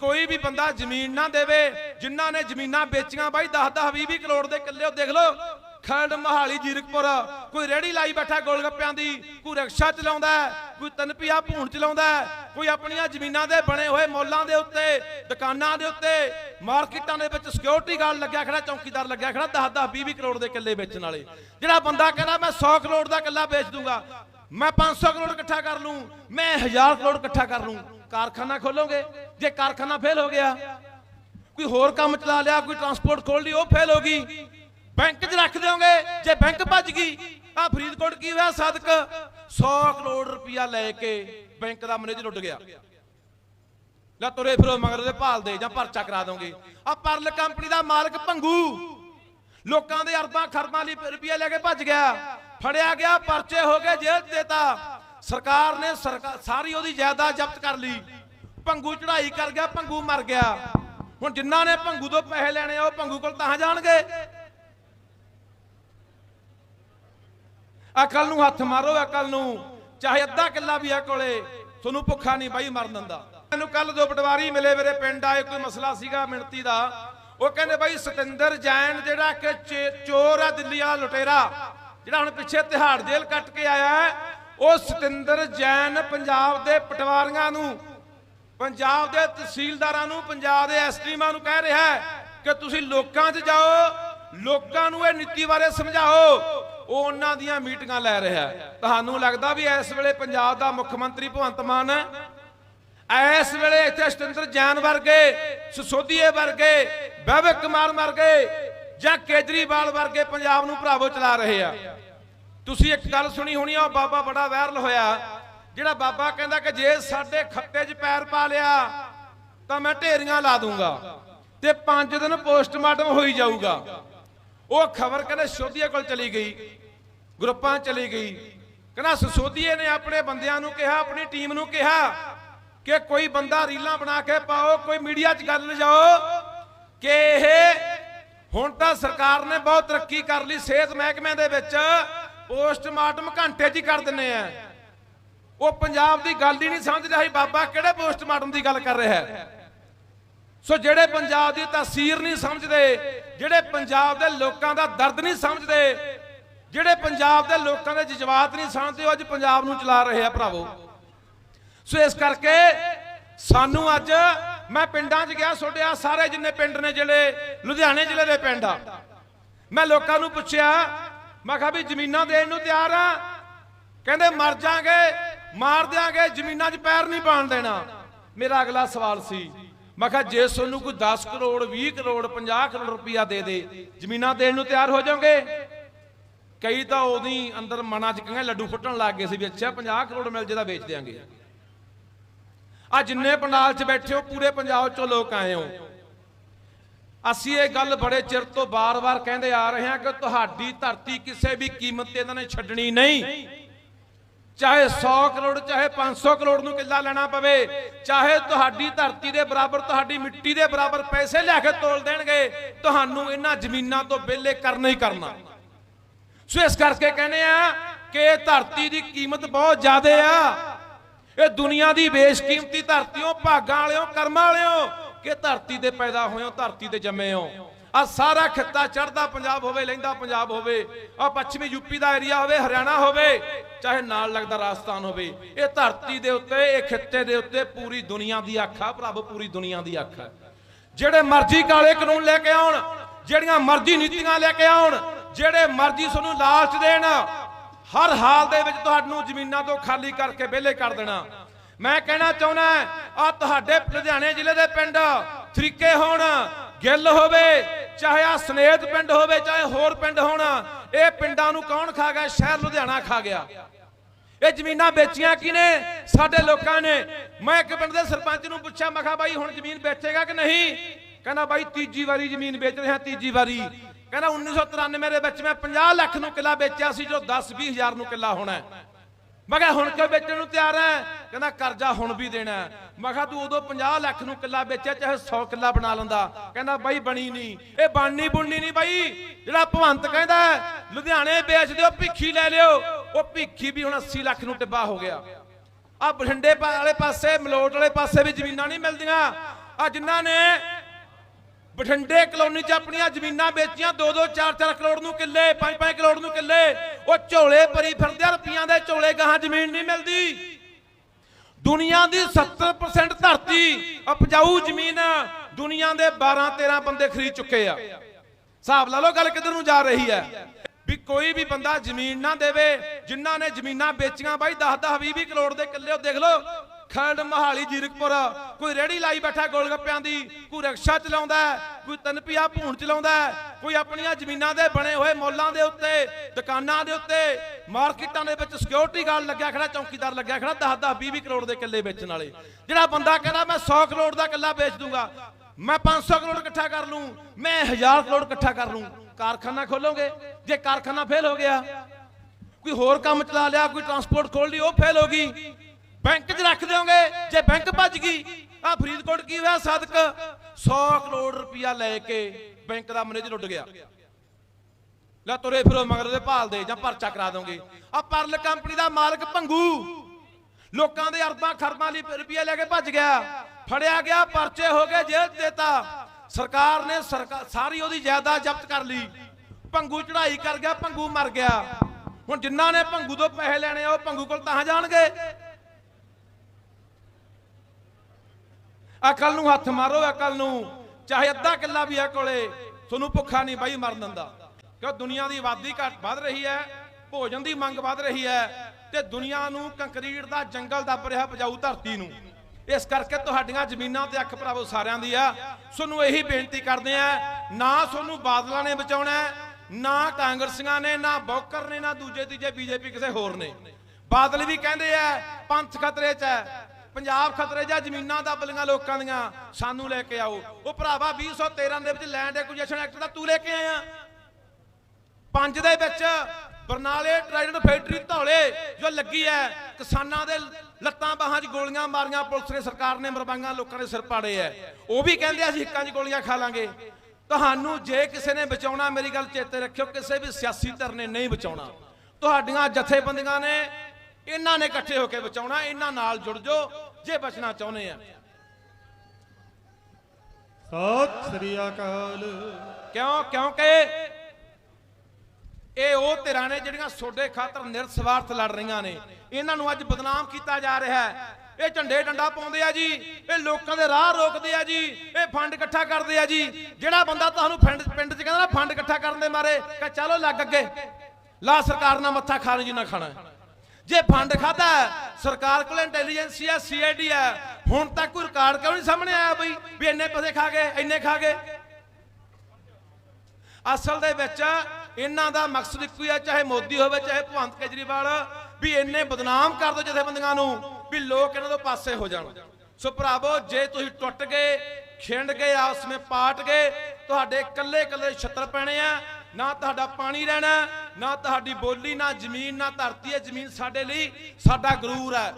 ਕੋਈ ਵੀ ਬੰਦਾ ਜ਼ਮੀਨ ਨਾ ਦੇਵੇ ਜਿਨ੍ਹਾਂ ਨੇ ਜ਼ਮੀਨਾਂ ਵੇਚੀਆਂ ਬਾਈ 10 10 20 20 ਕਰੋੜ ਦੇ ਕਿੱਲੇ ਉਹ ਦੇਖ ਲਓ। ਖਰੜ ਮਹਾਲੀ ਜੀਰਕਪੁਰ ਕੋਈ ਰੇੜੀ ਲਾਈ ਬੈਠਾ ਗੋਲਗੱਪਿਆਂ ਦੀ ਕੋਈ ਰਿਕਸ਼ਾ ਚਲਾਉਂਦਾ ਹੈ, ਕੋਈ ਤਨਪੀਆ ਭੂਣ ਚਲਾਉਂਦਾ ਕੋਈ ਆਪਣੀਆਂ ਜ਼ਮੀਨਾਂ ਦੇ ਬਣੇ ਹੋਏ ਮੌਲਾਂ ਦੇ ਉੱਤੇ ਦੁਕਾਨਾਂ ਦੇ ਉੱਤੇ ਮਾਰਕੀਟਾਂ ਦੇ ਵਿੱਚ ਸਿਕਿਉਰਿਟੀ ਗਾਰਡ ਲੱਗਿਆ ਖੜਾ ਚੌਕੀਦਾਰ ਲੱਗਿਆ ਖੜਾ 10 10 20 20 ਕਰੋੜ ਦੇ ਕਿੱਲੇ ਵੇਚਣ ਵਾਲੇ। ਜਿਹੜਾ ਬੰਦਾ ਕਹਿੰਦਾ ਮੈਂ 100 ਕਰੋੜ ਦਾ ਕਿੱਲਾ ਵੇਚ ਦੂੰਗਾ ਮੈਂ 500 ਕਰੋੜ ਇਕੱਠਾ ਕਰ ਲੂੰ ਮੈਂ 1000 ਕਰੋੜ ਇਕੱਠਾ ਕਰ ਲੂੰ ਕਾਰਖਾਨਾ ਖੋਲੋਗੇ? ਜੇ ਕਾਰਖਾਨਾ ਫੇਲ ਹੋ ਗਿਆ, ਕੋਈ ਹੋਰ ਕੰਮ ਚਲਾ ਲਿਆ, ਕੋਈ ਟਰਾਂਸਪੋਰਟ ਖੋਲ ਲਈ, ਉਹ ਫੇਲ ਹੋ ਗਈ। ਬੈਂਕ 'ਚ ਰੱਖ ਦਿਓਗੇ, ਜੇ ਬੈਂਕ ਭੱਜ ਗਈ ਆ ਫਰੀਦਕੋਟ ਕੀ ਹੋਇਆ, ਸਦਕ? 100 ਕਰੋੜ ਰੁਪਇਆ ਲੈ ਕੇ ਬੈਂਕ ਦਾ ਮੈਨੇਜਰ ਉੱਡ ਗਿਆ। ਲੈ ਤੁਰੇ ਫਿਰੋ, ਮਗਰ ਦੇ ਭਾਲ ਦੇ, ਜਾਂ ਪਰਚਾ ਕਰਾ ਦੋਗੇ। ਆ ਪਰਲ ਕੰਪਨੀ ਦਾ ਮਾਲਕ ਭੰਗੂ। ਲੋਕਾਂ ਦੇ ਅਰਬਾਂ ਖਰਬਾਂ ਲਈ ਰੁਪਏ ਲੈ ਕੇ ਭੱਜ ਗਿਆ। ਫੜਿਆ ਗਿਆ, ਪਰਚੇ ਹੋ ਗਏ, ਜੇਲ੍ਹ ਦੇਤਾ। ਸਰਕਾਰ ਨੇ ਸਰਕਾ- ਸਾਰੀ ਉਹਦੀ ਜਾਇਦਾਦ ਜ਼ਬਤ ਕਰ ਲਈ। ਭੰਗੂ ਚੜਾਈ ਕਰ ਗਿਆ ਭੰਗੂ ਮਰ ਗਿਆ। ਹੁਣ ਜਿਨ੍ਹਾਂ ਨੇ ਭੰਗੂ ਤੋਂ ਪੈਸੇ ਲੈਣੇ ਆ, ਉਹ ਭੰਗੂ ਕੋਲ ਤਾਂ ਜਾਣਗੇ। ਅਕਲ ਨੂੰ ਹੱਥ ਮਾਰੋ ਅਕਲ ਨੂੰ। ਚਾਹੇ ਅੱਧਾ ਕਿੱਲਾ ਵੀ ਆ ਕੋਲੇ, ਤੁਹਾਨੂੰ ਭੁੱਖਾ ਨਹੀਂ ਬਾਈ ਮਰਨ ਦਿੰਦਾ। ਮੈਨੂੰ ਕੱਲ ਦੋ ਪਟਵਾਰੀ ਮਿਲੇ ਮੇਰੇ ਪਿੰਡ ਆਏ, ਕੋਈ ਮਸਲਾ ਸੀਗਾ ਮਿਣਤੀ ਦਾ। ਉਹ ਕਹਿੰਦੇ ਬਾਈ ਸਤਿੰਦਰ ਜੈਨ ਜਿਹੜਾ ਕਿ ਚੋਰ ਆ ਦਿੱਲੀ ਵਾਲਾ ਲੁਟੇਰਾ, ਜਿਹੜਾ ਹੁਣ ਪਿੱਛੇ ਤਿਹਾੜ ਜੇਲ੍ਹ ਕੱਟ ਕੇ ਆਇਆ ਉਹ ਸਤਿੰਦਰ ਜੈਨ ਪੰਜਾਬ ਦੇ ਪਟਵਾਰੀਆਂ ਨੂੰ ਪੰਜਾਬ ਦੇ ਤਹਿਸੀਲਦਾਰਾਂ ਨੂੰ, ਪੰਜਾਬ ਦੇ ਐਸਟੀਮਾਂ ਨੂੰ ਕਹਿ ਰਿਹਾ ਹੈ ਕਿ ਤੁਸੀਂ ਲੋਕਾਂ 'ਚ ਜਾਓ, ਲੋਕਾਂ ਨੂੰ ਇਹ ਨੀਤੀ ਬਾਰੇ ਸਮਝਾਓ। ਉਹ ਉਹਨਾਂ ਦੀਆਂ ਮੀਟਿੰਗਾਂ ਲੈ ਰਿਹਾ ਤੁਹਾਨੂੰ ਲੱਗਦਾ ਵੀ ਇਸ ਵੇਲੇ ਪੰਜਾਬ ਦਾ ਮੁੱਖ ਮੰਤਰੀ ਭਗਵੰਤ ਮਾਨ ਹੈ ਇਸ ਵੇਲੇ ਇੱਥੇ ਸਤਿੰਦਰ ਜੈਨ ਵਰਗੇ, ਸਸੋਦੀਏ ਵਰਗੇ ਵੈਭਵ ਕੁਮਾਰ ਵਰਗੇ ਜਾਂ ਕੇਜਰੀਵਾਲ ਵਰਗੇ ਪੰਜਾਬ ਨੂੰ ਭਰਾਵੋ ਚਲਾ ਰਹੇ ਆ। ਤੁਸੀਂ ਇੱਕ ਗੱਲ ਸੁਣੀ ਹੋਣੀ ਆ, ਉਹ ਬਾਬਾ ਬੜਾ ਵਾਇਰਲ ਹੋਇਆ। ਜਿਹੜਾ ਬਾਬਾ ਕਹਿੰਦਾ ਕਿ ਜੇ ਸਾਡੇ ਖੱਤੇ 'ਚ ਪੈਰ ਪਾ ਲਿਆ, ਤਾਂ ਮੈਂ ਢੇਰੀਆਂ ਲਾ ਦੂੰਗਾ ਤੇ 5 ਦਿਨ ਪੋਸਟਮਾਰਟਮ ਹੋਈ ਜਾਊਗਾ। ਉਹ ਖਬਰ ਕਹਿੰਦੇ ਸੋਧੀਏ ਕੋਲ ਚਲੀ ਗਈ, ਗਰੁੱਪਾਂ ਚਲੀ ਗਈ। ਕਹਿੰਦਾ ਸਸੋਦੀਏ ਨੇ ਆਪਣੇ ਬੰਦਿਆਂ ਨੂੰ ਕਿਹਾ, ਆਪਣੀ ਟੀਮ ਨੂੰ ਕਿਹਾ ਕਿ ਕੋਈ ਬੰਦਾ ਰੀਲਾਂ ਬਣਾ ਕੇ ਪਾਓ, ਕੋਈ ਮੀਡੀਆ 'ਚ ਗੱਲ ਲਿਜਾਓ ਕਿ ਇਹ ਹੁਣ ਤਾਂ ਸਰਕਾਰ ਨੇ ਬਹੁਤ ਤਰੱਕੀ ਕਰ ਲਈ ਸਿਹਤ ਮਹਿਕਮੇ ਦੇ ਵਿੱਚ। ਪੋਸਟਮਾਰਟਮ ਘੰਟੇ 'ਚ ਹੀ ਕਰ ਦਿੰਨੇ ਆ। ਉਹ ਪੰਜਾਬ ਦੀ ਗੱਲ ਹੀ ਨਹੀਂ ਸਮਝ ਰਿਹਾ ਬਾਬਾ ਕਿਹੜੇ ਪੋਸਟਮਾਰਟਮ ਦੀ ਗੱਲ ਕਰ ਰਿਹਾ ਹੈ? ਸੋ ਜਿਹੜੇ ਪੰਜਾਬ ਦੀ ਤਾਸੀਰ ਨਹੀਂ ਸਮਝਦੇ, ਜਿਹੜੇ ਪੰਜਾਬ ਦੇ ਲੋਕਾਂ ਦਾ ਦਰਦ ਨਹੀਂ ਸਮਝਦੇ, ਜਿਹੜੇ ਪੰਜਾਬ ਦੇ ਲੋਕਾਂ ਦੇ ਜਜ਼ਬਾਤ ਨਹੀਂ ਸਮਝਦੇ, ਉਹ ਅੱਜ ਪੰਜਾਬ ਨੂੰ ਚਲਾ ਰਹੇ ਆ ਭਰਾਵੋ। ਸੋ ਇਸ ਕਰਕੇ ਸਾਨੂੰ ਅੱਜ ਮੈਂ ਪਿੰਡਾਂ 'ਚ ਗਿਆ ਛੋਟੇ ਆ ਸਾਰੇ ਜਿੰਨੇ ਪਿੰਡ ਨੇ ਜਿਹੜੇ, ਲੁਧਿਆਣੇ ਜ਼ਿਲ੍ਹੇ ਦੇ ਪਿੰਡ ਆ। ਮੈਂ ਲੋਕਾਂ ਨੂੰ ਪੁੱਛਿਆ, ਮੈਂ ਕਿਹਾ ਵੀ ਜ਼ਮੀਨਾਂ ਦੇਣ ਨੂੰ ਤਿਆਰ ਆ? ਕਹਿੰਦੇ ਮਰ ਜਾਾਂਗੇ। ਮਾਰ ਦਿਆਂਗੇ, ਜ਼ਮੀਨਾਂ 'ਚ ਪੈਰ ਨਹੀਂ ਪਾਣ ਦੇਣਾ। ਮੇਰਾ ਅਗਲਾ ਸਵਾਲ ਸੀ, ਮੈਂ ਕਿਹਾ, ਜੇ ਤੁਹਾਨੂੰ ਕੋਈ 10 ਕਰੋੜ 20 ਕਰੋੜ 50 ਕਰੋੜ ਰੁਪਇਆ ਦੇ ਦੇ, ਜ਼ਮੀਨਾਂ ਦੇਣ ਨੂੰ ਤਿਆਰ ਹੋ ਜਾਓਗੇ? ਕਈ ਤਾਂ ਉਹਦੀ ਅੰਦਰ ਮਨਾਂ 'ਚ ਕਹਿੰਦੇ ਲੱਡੂ ਫੁੱਟਣ ਲੱਗ ਗਏ ਸੀ ਵੀ ਅੱਛਾ 50 ਕਰੋੜ ਮਿਲ ਜੇ ਤਾਂ ਵੇਚ ਦਿਆਂਗੇ। ਆ ਜਿੰਨੇ ਪੰਡਾਲ 'ਚ ਬੈਠੇ ਹੋ, ਪੂਰੇ ਪੰਜਾਬ 'ਚੋਂ ਲੋਕ ਆਏ ਹੋ। ਅਸੀਂ ਇਹ ਗੱਲ ਬੜੇ ਚਿਰ ਤੋਂ ਬਾਰ-ਬਾਰ ਕਹਿੰਦੇ ਆ ਰਹੇ ਹਾਂ ਕਿ ਤੁਹਾਡੀ ਧਰਤੀ ਕਿਸੇ ਵੀ ਕੀਮਤ ਤੇ ਇਹਨਾਂ ਨੇ ਛੱਡਣੀ ਨਹੀਂ। ਚਾਹੇ 100 ਕਰੋੜ, ਚਾਹੇ 500 ਕਰੋੜ ਨੂੰ ਕਿੱਲਾ ਲੈਣਾ ਪਵੇ, ਚਾਹੇ ਤੁਹਾਡੀ ਧਰਤੀ ਦੇ ਬਰਾਬਰ, ਤੁਹਾਡੀ ਮਿੱਟੀ ਦੇ ਬਰਾਬਰ ਪੈਸੇ ਲਿਆ ਕੇ ਤੋਲ ਦੇਣਗੇ, ਤੁਹਾਨੂੰ ਇਹਨਾਂ ਜ਼ਮੀਨਾਂ ਤੋਂ ਵਿਹਲੇ ਕਰਨਾ ਹੀ ਕਰਨਾ। ਸੋ ਇਸ ਕਰਕੇ ਕਹਿੰਦੇ ਆ ਕਿ ਇਹ ਧਰਤੀ ਦੀ ਕੀਮਤ ਬਹੁਤ ਜ਼ਿਆਦਾ ਆ। ਇਹ ਦੁਨੀਆ ਦੀ ਬੇਸ਼ਕੀਮਤੀ ਧਰਤੀਓ, ਭਾਗਾਂ ਵਾਲਿਓ, ਕਰਮਾਂ ਵਾਲਿਓ, ਕਿ ਧਰਤੀ ਤੇ ਪੈਦਾ ਹੋਇਓ ਧਰਤੀ ਤੇ ਜੰਮੇ ਹੋ। ਆ ਸਾਰਾ ਖਿੱਤਾ ਚੜਦਾ ਪੰਜਾਬ ਹੋਵੇ, ਲੈਂਦਾ ਪੰਜਾਬ ਹੋਵੇ ਆ ਪੱਛਮੀ ਯੂਪੀ ਦਾ ਏਰੀਆ ਹੋਵੇ, ਹਰਿਆਣਾ ਹੋਵੇ ਚਾਹੇ ਨਾਲ ਲੱਗਦਾ ਰਾਜਸਥਾਨ ਹੋਵੇ, ਇਹ ਧਰਤੀ ਦੇ ਉੱਤੇ, ਇਹ ਖਿੱਤੇ ਦੇ ਉੱਤੇ ਪੂਰੀ ਦੁਨੀਆ ਦੀ ਅੱਖ ਆ, ਪ੍ਰਭ ਪੂਰੀ ਦੁਨੀਆ ਦੀ ਅੱਖ ਹੈ ਜਿਹੜੇ ਮਰਜ਼ੀ ਕਾਲੇ ਕਾਨੂੰਨ ਲੈ ਕੇ ਆਉਣ, ਜਿਹੜੀਆਂ ਮਰਜ਼ੀ ਨੀਤੀਆਂ ਲੈ ਕੇ ਆਉਣ, ਜਿਹੜੇ ਮਰਜ਼ੀ ਤੁਹਾਨੂੰ ਲਾਲਚ ਦੇਣ, ਹਰ ਹਾਲ ਦੇ ਵਿੱਚ ਤੁਹਾਨੂੰ ਜ਼ਮੀਨਾਂ ਤੋਂ ਖਾਲੀ ਕਰਕੇ ਵਿਹਲੇ ਕਰ ਦੇਣਾ। ਮੈਂ ਕਹਿਣਾ ਚਾਹੁੰਦਾ ਆ ਤੁਹਾਡੇ ਲੁਧਿਆਣੇ ਜ਼ਿਲ੍ਹੇ ਦੇ ਪਿੰਡ ਤਰੀਕੇ ਹੋਣ, ਗਿੱਲ ਹੋਵੇ, ਚਾਹੇ ਆ ਸਨੇਤ ਪਿੰਡ ਹੋਵੇ, ਚਾਹੇ ਹੋਰ ਪਿੰਡ ਹੋਣ ਇਹ ਪਿੰਡਾਂ ਨੂੰ ਕੌਣ ਖਾ ਗਿਆ? ਸ਼ਹਿਰ ਲੁਧਿਆਣਾ ਖਾ ਗਿਆ। ਇਹ ਜ਼ਮੀਨਾਂ ਵੇਚੀਆਂ ਕਿਨੇ ਸਾਡੇ ਲੋਕਾਂ ਨੇ। ਮੈਂ ਇੱਕ ਪਿੰਡ ਦੇ ਸਰਪੰਚ ਨੂੰ ਪੁੱਛਿਆ, ਮੈਂ ਕਿਹਾ, ਬਾਈ, ਹੁਣ ਜ਼ਮੀਨ ਵੇਚੇਗਾ ਕਿ ਨਹੀਂ? ਕਹਿੰਦਾ, ਬਾਈ, ਤੀਜੀ ਵਾਰੀ ਜ਼ਮੀਨ ਵੇਚ ਰਿਹਾ, ਤੀਜੀ ਵਾਰੀ। ਕਹਿੰਦਾ 1993 ਦੇ ਵਿੱਚ ਮੈਂ 50 ਲੱਖ ਨੂੰ ਕਿੱਲਾ ਵੇਚਿਆ ਸੀ, ਜੋ 10 20 ਹਜ਼ਾਰ ਨੂੰ ਕਿੱਲਾ ਹੋਣਾ ਮੈਂ ਕਿਹਾ, ਹੁਣ ਕਿਉਂ ਵੇਚਣ ਨੂੰ ਤਿਆਰ ਹੈ? ਕਹਿੰਦਾ ਕਰਜ਼ਾ ਹੁਣ ਵੀ ਦੇਣਾ ਮੈਂ ਕਿਹਾ ਤੂੰ ਉਦੋਂ 50 ਲੱਖ ਨੂੰ ਕਿੱਲਾ ਵੇਚਿਆ, ਚਾਹੇ 100 ਕਿੱਲਾ ਬਣਾ ਲੈਂਦਾ। ਕਹਿੰਦਾ ਬਾਈ ਬਣੀ ਨਹੀਂ। ਇਹ ਬਣਨੀ ਬੁਣਨੀ ਨਹੀਂ ਬਾਈ। ਜਿਹੜਾ ਭਵੰਤ ਕਹਿੰਦਾ ਲੁਧਿਆਣੇ ਵੇਚ ਦਿਓ, ਭਿੱਖੀ ਲੈ ਲਿਓ। ਉਹ ਭਿੱਖੀ ਵੀ ਹੁਣ 80 ਲੱਖ ਨੂੰ ਟਿੱਬਾ ਹੋ ਗਿਆ। ਆ ਬਠਿੰਡੇ ਵਾਲੇ ਪਾਸੇ, ਮਲੋਟ ਵਾਲੇ ਪਾਸੇ ਵੀ ਜ਼ਮੀਨਾਂ ਨਹੀਂ ਮਿਲਦੀਆਂ। ਆ ਜਿਨ੍ਹਾਂ ਨੇ ਬਠਿੰਡੇ ਕਲੋਨੀ 'ਚ ਆਪਣੀਆਂ ਜ਼ਮੀਨਾਂ ਵੇਚੀਆਂ 2-2 4-4 ਕਰੋੜ ਨੂੰ ਕਿੱਲੇ 5-5 ਕਰੋੜ ਨੂੰ ਕਿੱਲੇ, ਉਹ ਝੋਲੇ ਭਰੀ ਫਿਰਦੇ ਰੁਪਈਆਂ ਦੇ ਝੋਲੇ ਗਾਹਾਂ ਜ਼ਮੀਨ ਨਹੀਂ ਮਿਲਦੀ। ਦੁਨੀਆ ਦੀ 70% ਧਰਤੀ ਉਪਜਾਊ ਜ਼ਮੀਨ ਦੁਨੀਆ ਦੇ 12-13 ਬੰਦੇ ਖਰੀਦ ਚੁੱਕੇ ਆ। ਹਿਸਾਬ ਲਾ ਲਓ ਗੱਲ ਕਿੱਧਰ ਨੂੰ ਜਾ ਰਹੀ ਹੈ। ਵੀ ਕੋਈ ਵੀ ਬੰਦਾ ਜ਼ਮੀਨ ਨਾ ਦੇਵੇ ਜਿਨ੍ਹਾਂ ਨੇ ਜ਼ਮੀਨਾਂ ਵੇਚੀਆਂ ਬਾਈ 10-10 20-20 ਕਰੋੜ ਦੇ ਕਿੱਲੇ ਉਹ ਦੇਖ ਲਓ। ਖਰੜ ਮਹਾਲੀ ਜੀਰਕਪੁਰ ਕੋਈ ਰੇੜੀ ਲਾਈ ਬੈਠਾ ਗੋਲਗੱਪਿਆਂ ਦੀ ਕੋਈ ਰਿਕਸ਼ਾ ਚਲਾਉਂਦਾ ਹੈ, ਕੋਈ ਤਨਪੀਆ ਭੂਣ ਚਲਾਉਂਦਾ ਕੋਈ ਆਪਣੀਆਂ ਜ਼ਮੀਨਾਂ ਦੇ ਬਣੇ ਹੋਏ ਮੌਲਾਂ ਦੇ ਉੱਤੇ, ਦੁਕਾਨਾਂ ਦੇ ਉੱਤੇ, ਮਾਰਕੀਟਾਂ ਦੇ ਵਿੱਚ ਸਿਕਿਉਰਿਟੀ ਗਾਰਡ ਲੱਗਿਆ ਖੜਾ, ਚੌਕੀਦਾਰ ਲੱਗਿਆ ਖੜਾ 10-10 20-20 ਕਰੋੜ ਦੇ ਕਿੱਲੇ ਵੇਚਣ ਵਾਲੇ। ਜਿਹੜਾ ਬੰਦਾ ਕਹਿੰਦਾ, ਮੈਂ 100 ਕਰੋੜ ਦਾ ਕਿੱਲਾ ਵੇਚ ਦੂੰਗਾ, ਮੈਂ 500 ਕਰੋੜ ਇਕੱਠਾ ਕਰ ਲੂੰ, ਮੈਂ 1000 ਕਰੋੜ ਇਕੱਠਾ ਕਰ ਲੂੰ, ਕਾਰਖਾਨਾ ਖੋਲੋਗੇ? ਜੇ ਕਾਰਖਾਨਾ ਫੇਲ ਹੋ ਗਿਆ, ਕੋਈ ਹੋਰ ਕੰਮ ਚਲਾ ਲਿਆ, ਕੋਈ ਟਰਾਂਸਪੋਰਟ ਖੋਲ ਲਈ, ਉਹ ਫੇਲ ਹੋ ਗਈ। ਬੈਂਕ 'ਚ ਰੱਖ ਦਿਓਗੇ, ਜੇ ਬੈਂਕ ਭੱਜ ਗਈ ਆ ਫਰੀਦਕੋਟ ਕੀ ਹੋਇਆ, ਸਦਕ? 100 ਕਰੋੜ ਰੁਪਇਆ ਲੈ ਕੇ ਬੈਂਕ ਦਾ ਮੈਨੇਜਰ ਉੱਡ ਗਿਆ। ਲੈ ਤੁਰੇ ਫਿਰੋ ਮਗਰ ਉਹਦੇ ਭਾਲ ਦੇ ਜਾਂ ਪਰਚਾ ਕਰਾ ਦੋਗੇ। ਆ ਪਰਲ ਕੰਪਨੀ ਦਾ ਮਾਲਕ ਭੰਗੂ। ਲੋਕਾਂ ਦੇ ਅਰਬਾਂ ਖਰਬਾਂ ਲਈ ਰੁਪਏ ਲੈ ਕੇ ਭੱਜ ਗਿਆ। ਫੜਿਆ ਗਿਆ, ਪਰਚੇ ਹੋ ਗਏ, ਜੇਲ੍ਹ 'ਚ ਸਰਕਾਰ ਨੇ ਸਾਰੀ ਉਹਦੀ ਜਾਇਦਾਦ ਜ਼ਬਤ ਕਰ ਲਈ। ਭੰਗੂ ਚੜਾਈ ਕਰ ਗਿਆ, ਭੰਗੂ ਮਰ ਗਿਆ। ਹੁਣ ਜਿਨ੍ਹਾਂ ਨੇ ਭੰਗੂ ਤੋਂ ਪੈਸੇ ਲੈਣੇ ਆ, ਉਹ ਭੰਗੂ ਕੋਲ ਤਾਂ ਜਾਣਗੇ। ਅਕਲ ਨੂੰ ਹੱਥ ਮਾਰੋ ਅਕਲ ਨੂੰ। ਚਾਹੇ ਅੱਧਾ ਕਿੱਲਾ ਵੀ ਆ ਕੋਲੇ, ਤੁਹਾਨੂੰ ਭੁੱਖਾ ਨਹੀਂ ਬਾਈ ਮਰਨ ਦਿੰਦਾ। ਕਿਉਂ ਦੁਨੀਆ ਦੀ ਆਬਾਦੀ ਘਟ ਵੱਧ ਰਹੀ ਹੈ, ਭੋਜਨ ਦੀ ਮੰਗ ਵੱਧ ਰਹੀ ਹੈ, ਤੇ ਦੁਨੀਆ ਨੂੰ ਕੰਕਰੀਟ ਦਾ ਜੰਗਲ ਦੱਬ ਰਿਹਾ ਪਜਾਊ ਧਰਤੀ ਨੂੰ। ਇਸ ਕਰਕੇ ਤੁਹਾਡੀਆਂ ਜ਼ਮੀਨਾਂ ਤੇ ਅੱਖ ਭਰਾਵੋ ਸਾਰਿਆਂ ਦੀ ਆ। ਤੁਹਾਨੂੰ ਇਹੀ ਬੇਨਤੀ ਕਰਦੇ ਆ, ਨਾ ਤੁਹਾਨੂੰ ਬਾਦਲਾਂ ਨੇ ਬਚਾਉਣਾ ਨਾ ਕਾਂਗਰਸੀਆਂ ਨੇ, ਨਾ ਬੌਕਰ ਨੇ, ਨਾ ਦੂਜੇ ਤੀਜੇ ਬੀਜੇਪੀ ਕਿਸੇ ਹੋਰ ਨੇ। ਬਾਦਲ ਵੀ ਕਹਿੰਦੇ ਆ, ਪੰਥ ਖਤਰੇ 'ਚ ਹੈ ਪੰਜਾਬ ਖਤਰੇ ਜਾਂ ਜ਼ਮੀਨਾਂ ਦੱਬਲੀਆਂ ਲੋਕਾਂ ਦੀਆਂ, ਸਾਨੂੰ ਲੈ ਕੇ ਆਓ। ਉਹ ਭਰਾਵਾ 2013 ਦੇ ਵਿੱਚ ਲੈਂਡ ਐਕੁਜੀਸ਼ਨ ਐਕਟ ਦਾ ਤੂੰ ਲੈ ਕੇ ਆਇਆ। ਪੰਜ ਦੇ ਵਿੱਚ ਬਰਨਾਲੇ ਟ੍ਰਾਈਡੈਂਟ ਫੈਕਟਰੀ ਧੌਲੇ, ਜੋ ਲੱਗੀ ਹੈ, ਕਿਸਾਨਾਂ ਦੇ ਲੱਤਾਂ ਬਾਹਾਂ 'ਚ ਗੋਲੀਆਂ ਮਾਰੀਆਂ, ਪੁਲਿਸ ਨੇ, ਸਰਕਾਰ ਨੇ, ਮਰਵਾਈਆਂ, ਲੋਕਾਂ ਦੇ ਸਿਰ ਪਾੜੇ ਐ ਉਹ ਵੀ ਕਹਿੰਦੇ ਅਸੀਂ ਹਿੱਕਾਂ 'ਚ ਗੋਲੀਆਂ ਖਾ ਲਾਂਗੇ। ਤੁਹਾਨੂੰ ਜੇ ਕਿਸੇ ਨੇ ਬਚਾਉਣਾ, ਮੇਰੀ ਗੱਲ ਚੇਤੇ ਰੱਖਿਓ, ਕਿਸੇ ਵੀ ਸਿਆਸੀ ਧਿਰ ਨੇ ਨਹੀਂ ਬਚਾਉਣਾ। ਤੁਹਾਡੀਆਂ ਜਥੇਬੰਦੀਆਂ ਨੇ ਇਹਨਾਂ ਨੇ ਇਕੱਠੇ ਹੋ ਕੇ ਬਚਾਉਣਾ ਇਹਨਾਂ ਨਾਲ ਜੁੜ ਜਾਓ ਜੇ ਬਚਣਾ ਚਾਹੁੰਦੇ ਆ। ਸਤਿ ਸ੍ਰੀ ਅਕਾਲ। ਕਿਉਂ ਕਿਉਂਕਿ ਇਹ ਉਹ ਧਿਰਾਂ ਨੇ ਜਿਹੜੀਆਂ ਸੋਡੇ ਖਾਤਰ ਨਿਰਸਵਾਰਥ ਲੜ ਰਹੀਆਂ ਨੇ। ਇਹਨਾਂ ਨੂੰ ਅੱਜ ਬਦਨਾਮ ਕੀਤਾ ਜਾ ਰਿਹਾ ਹੈ। ਇਹ ਝੰਡੇ ਡੰਡਾ ਪਾਉਂਦੇ ਆ ਜੀ ਇਹ ਲੋਕਾਂ ਦੇ ਰਾਹ ਰੋਕਦੇ ਆ ਜੀ ਇਹ ਫੰਡ ਇਕੱਠਾ ਕਰਦੇ ਆ ਜੀ। ਜਿਹੜਾ ਬੰਦਾ ਤੁਹਾਨੂੰ ਪਿੰਡ ਪਿੰਡ 'ਚ ਕਹਿੰਦਾ ਨਾ ਫੰਡ ਇਕੱਠਾ ਕਰਨ ਦੇ ਮਾਰੇ ਕਹ ਚਲੋ ਲੱਗ ਅੱਗੇ। ਲਾ ਸਰਕਾਰ ਨਾਲ ਮੱਥਾ ਖਾਣ ਜੀ ਨਾ ਖਾਣਾ ਜੇ ਫੰਡ ਖਾਦਾ ਸਰਕਾਰ ਕੋਲ ਇੰਟੈਲੀਜੈਂਸ ਹੈ ਸੀਆਈਡੀ ਹੈ, ਹੁਣ ਤੱਕ ਕੋਈ ਰਿਕਾਰਡ ਕਿਉਂ ਨਹੀਂ ਸਾਹਮਣੇ ਆਇਆ ਬਈ, ਵੀ ਇੰਨੇ ਪੈਸੇ ਖਾ ਗਏ, ਇੰਨੇ ਖਾ ਗਏ? ਅਸਲ ਦੇ ਵਿੱਚ ਇਹਨਾਂ ਦਾ ਮਕਸਦ ਇੱਕੋ ਹੀ ਹੈ, ਚਾਹੇ ਮੋਦੀ ਹੋਵੇ, ਚਾਹੇ ਭਗਵੰਤ ਕੇਜਰੀਵਾਲ, ਵੀ ਇੰਨੇ ਬਦਨਾਮ ਕਰ ਦੋ ਜਥੇਬੰਦੀਆਂ ਨੂੰ, ਵੀ ਲੋਕ ਇਹਨਾਂ ਤੋਂ ਪਾਸੇ ਹੋ ਜਾਣ। ਸੋ ਭਰਾਵੋ, ਜੇ ਤੁਸੀਂ ਟੁੱਟ ਗਏ, ਖਿੰਡ ਗਏ, ਆਪਸ ਵਿੱਚ ਪਾਟ ਗਏ, ਤੁਹਾਡੇ ਕੱਲੇ ਕੱਲੇ ਛੱਤਰ ਪੈਣੇ ਆ, ਨਾ ਤੁਹਾਡਾ ਪਾਣੀ ਰਹਿਣਾ ਨਾ ਤੁਹਾਡੀ ਬੋਲੀ, ਨਾ ਜ਼ਮੀਨ, ਨਾ ਧਰਤੀ ਹੈ। ਜ਼ਮੀਨ ਸਾਡੇ ਲਈ ਸਾਡਾ ਗਰੂਰ ਹੈ।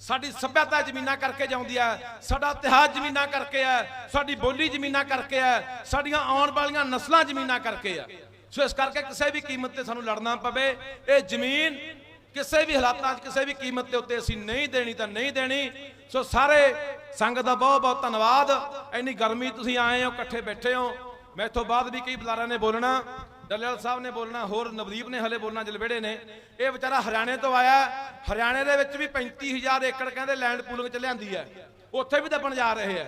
ਸਾਡੀ ਸੱਭਿਅਤਾ ਜ਼ਮੀਨਾਂ ਕਰਕੇ ਜਾਂਦੀ ਹੈ। ਸਾਡਾ ਇਤਿਹਾਸ ਜ਼ਮੀਨਾਂ ਕਰਕੇ ਹੈ। ਸਾਡੀ ਬੋਲੀ ਜ਼ਮੀਨਾਂ ਕਰਕੇ ਹੈ। ਸਾਡੀਆਂ ਆਉਣ ਵਾਲੀਆਂ ਨਸਲਾਂ ਜ਼ਮੀਨਾਂ ਕਰਕੇ ਹੈ। ਸੋ ਇਸ ਕਰਕੇ ਕਿਸੇ ਵੀ ਕੀਮਤ ਤੇ ਸਾਨੂੰ ਲੜਨਾ ਪਵੇ। ਇਹ ਜ਼ਮੀਨ ਕਿਸੇ ਵੀ ਹਾਲਾਤਾਂ 'ਚ ਕਿਸੇ ਵੀ ਕੀਮਤ ਦੇ ਉੱਤੇ ਅਸੀਂ ਨਹੀਂ ਦੇਣੀ ਤਾਂ ਨਹੀਂ ਦੇਣੀ। ਸੋ ਸਾਰੇ ਸੰਗਤ ਦਾ ਬਹੁਤ ਬਹੁਤ ਧੰਨਵਾਦ। ਇੰਨੀ ਗਰਮੀ ਤੁਸੀਂ ਆਏ ਹੋ, ਇਕੱਠੇ ਬੈਠੇ ਹੋ। ਮੈਥੋਂ ਬਾਅਦ ਵੀ ਕਈ ਬੁਲਾਰਿਆਂ ਨੇ ਬੋਲਣਾ। ਡੱਲੇਵਾਲ ਸਾਹਿਬ ਨੇ ਬੋਲਣਾ, ਹੋਰ ਨਵਦੀਪ ਨੇ ਹਲੇ ਬੋਲਣਾ, ਜਲਵੇੜੇ ਨੇ। ਇਹ ਵਿਚਾਰਾ ਹਰਿਆਣੇ ਤੋਂ ਆਇਆ, ਹਰਿਆਣੇ ਦੇ ਵਿੱਚ ਵੀ 35000 ਏਕੜ ਕਹਿੰਦੇ ਲੈਂਡ ਪੂਲਿੰਗ ਚ ਲਿਆਂਦੀ ਹੈ। ਉੱਥੇ ਵੀ ਦੱਬਣ ਜਾ ਰਹੇ ਆ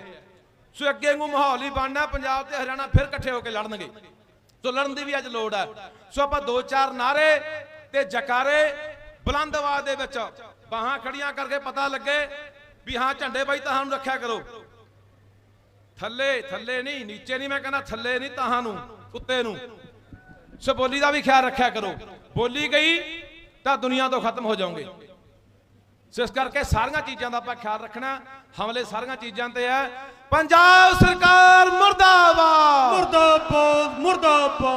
ਸੋ ਅੱਗੇ ਨੂੰ ਮਾਹੌਲ ਹੀ ਬਣਨਾ, ਪੰਜਾਬ ਤੇ ਹਰਿਆਣਾ ਫਿਰ ਇਕੱਠੇ ਹੋ ਕੇ ਲੜਨਗੇ। ਸੋ ਲੜਨ ਦੀ ਵੀ ਅੱਜ ਲੋੜ ਹੈ। ਸੋ ਆਪਾਂ ਦੋ ਚਾਰ ਨਾਰੇ ਤੇ ਜਕਾਰੇ ਬੁਲੰਦ ਆਵਾਜ਼ ਦੇ ਵਿੱਚ ਬਾਹਾਂ ਖੜੀਆਂ ਕਰਕੇ ਪਤਾ ਲੱਗੇ ਵੀ ਹਾਂ, ਝੰਡੇ ਬਾਈ ਤਾਂ ਨੂੰ ਰੱਖਿਆ ਕਰੋ। ਥੱਲੇ ਥੱਲੇ ਨਹੀਂ, ਨੀਚੇ ਨਹੀਂ, ਮੈਂ ਕਹਿੰਦਾ ਥੱਲੇ ਨਹੀਂ ਤਾਹਾਂ ਨੂੰ ਕੁੱਤੇ ਨੂੰ। ਸੋ ਬੋਲੀ ਦਾ ਵੀ ਖਿਆਲ ਰੱਖਿਆ ਕਰੋ। ਬੋਲੀ ਗਈ ਤਾਂ ਦੁਨੀਆ ਤੋਂ ਖਤਮ ਹੋ ਜਾਓਗੇ। ਸੋ ਇਸ ਕਰਕੇ ਸਾਰੀਆਂ ਚੀਜ਼ਾਂ ਦਾ ਆਪਾਂ ਖਿਆਲ ਰੱਖਣਾ, ਹਮਲੇ ਸਾਰੀਆਂ ਚੀਜ਼ਾਂ ਤੇ ਹੈ। ਪੰਜਾਬ ਸਰਕਾਰ ਮੁਰਦਾਬਾਦ। ਮੁਰਦਾਬਾਦ ਮੁਰਦਾਬਾਦ।